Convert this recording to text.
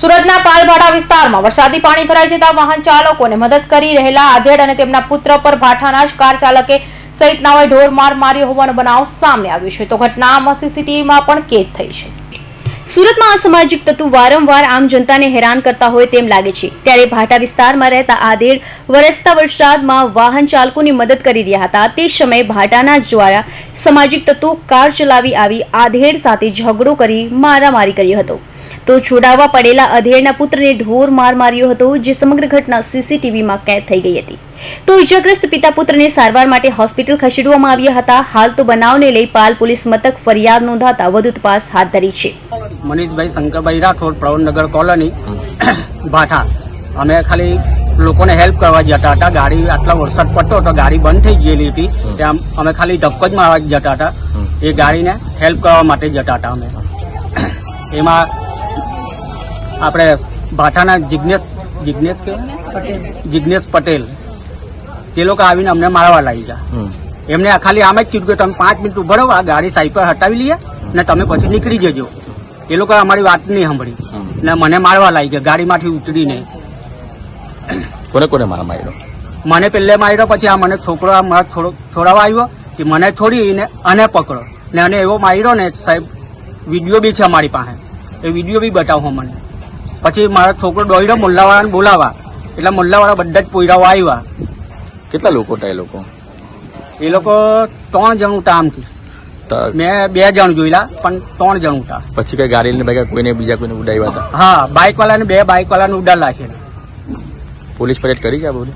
સુરતના પાલભાડા વિસ્તારમાં વરસાદી પાણી ભરાઈ જતા વાહન ચાલકોને મદદ કરી રહેલા આધેડ અને તેમના પુત્ર પર ભાઠાના જ કાર ચાલકે સહિત નાઓએ ઢોર માર માર્યો હોવાનો બનાવ સામે આવ્યો છે. તો ઘટનામાં સીસીટીવીમાં પણ કેદ થઈ છે. સુરતમાં અસામાજિક તત્વો વારંવાર આમ જનતાને હેરાન કરતા હોય તેમ લાગે છે. ત્યારે ભાટા વિસ્તારમાં રહેતા આધેડ વરસતા વરસાદમાં વાહન ચાલકોની મદદ કરી રહ્યા હતા. તે સમયે ભાટાના દ્વારા સામાજિક તત્વો કાર ચલાવી આવી આધેડ સાથે ઝઘડો કરી મારામારી કર્યો હતો. તો છોડાવવા પડેલા અધેરના પુત્રને ઢોર માર માર્યો હતો જે સમગ્ર ઘટના સીસીટીવીમાં કેદ થઈ ગઈ હતી. તો ઇજાગ્રસ્ત પિતા પુત્રને સારવાર માટે હોસ્પિટલ ખસેડવામાં આવ્યા હતા. હાલ તો બનાવને લઈ પાલ પોલીસ મથક ફરિયાદ નોંધાતા વધુ તપાસ હાથ ધરી છે. મનીષભાઈ શંકરભાઈ રાઠોડ પ્રવણનગર કોલોની ભાઠા. અમે ખાલી લોકોને હેલ્પ કરવા જતા હતા. ગાડી આટલા વરસાદ પડતો હતો ગાડી બંધ થઈ ગયેલી હતી. ત્યાં અમે ખાલી ધક્કો જ મારવા જતા હતા. એ ગાડીને હેલ્પ કરવા માટે જતા હતા અમે. એમાં આપણે ભાઠાના જિજ્ઞેશ જિજ્ઞેશ કે? જિજ્ઞેશ પટેલ. તે લોકો આવીને અમને મારવા લાગી ગયા. એમને આ ખાલી આમ જ કીધું કે તમે પાંચ મિનિટ ઉભરો રહો આ ગાડી સાઈડ પર હટાવી લઈએ ને તમે પછી નીકળી જજો. એ લોકો અમારી વાત નહીં સાંભળી. ને મને મારવા લાગી ગયા ગાડીમાંથી ઉતરીને. કોને કોને મારા માર્યો? મને પહેલે માર્યો પછી આ મને છોકરો આ મારા છોડો છોડાવવા આવ્યો કે મને છોડીને આને પકડો. ને અને એવો માર્યો ને સાહેબ વીડિયો બી છે અમારી પાસે. એ વીડિયો બી બતાવો મને. પછી મારો છોકરો દોડ્યો મુલ્લાવાળાને બોલાવા. એટલે મુલ્લાવાળા બધા જ પોયરાઓ આવ્યા. કેટલા લોકો હતા એ લોકો? એ લોકો ત્રણ જણ હતા આમથી મેં બે જણ જોયેલા પણ ત્રણ જણ હતા પછી કઈ ગાડી લઈને ભાઈ કોઈને બીજા કોઈને ઉડાવ્યા હતા? હા બાઇક વાળાને બે બાઇક વાળાને ઉડાડ નાખે પોલીસ ફરિયાદ કરી છે આ બધું?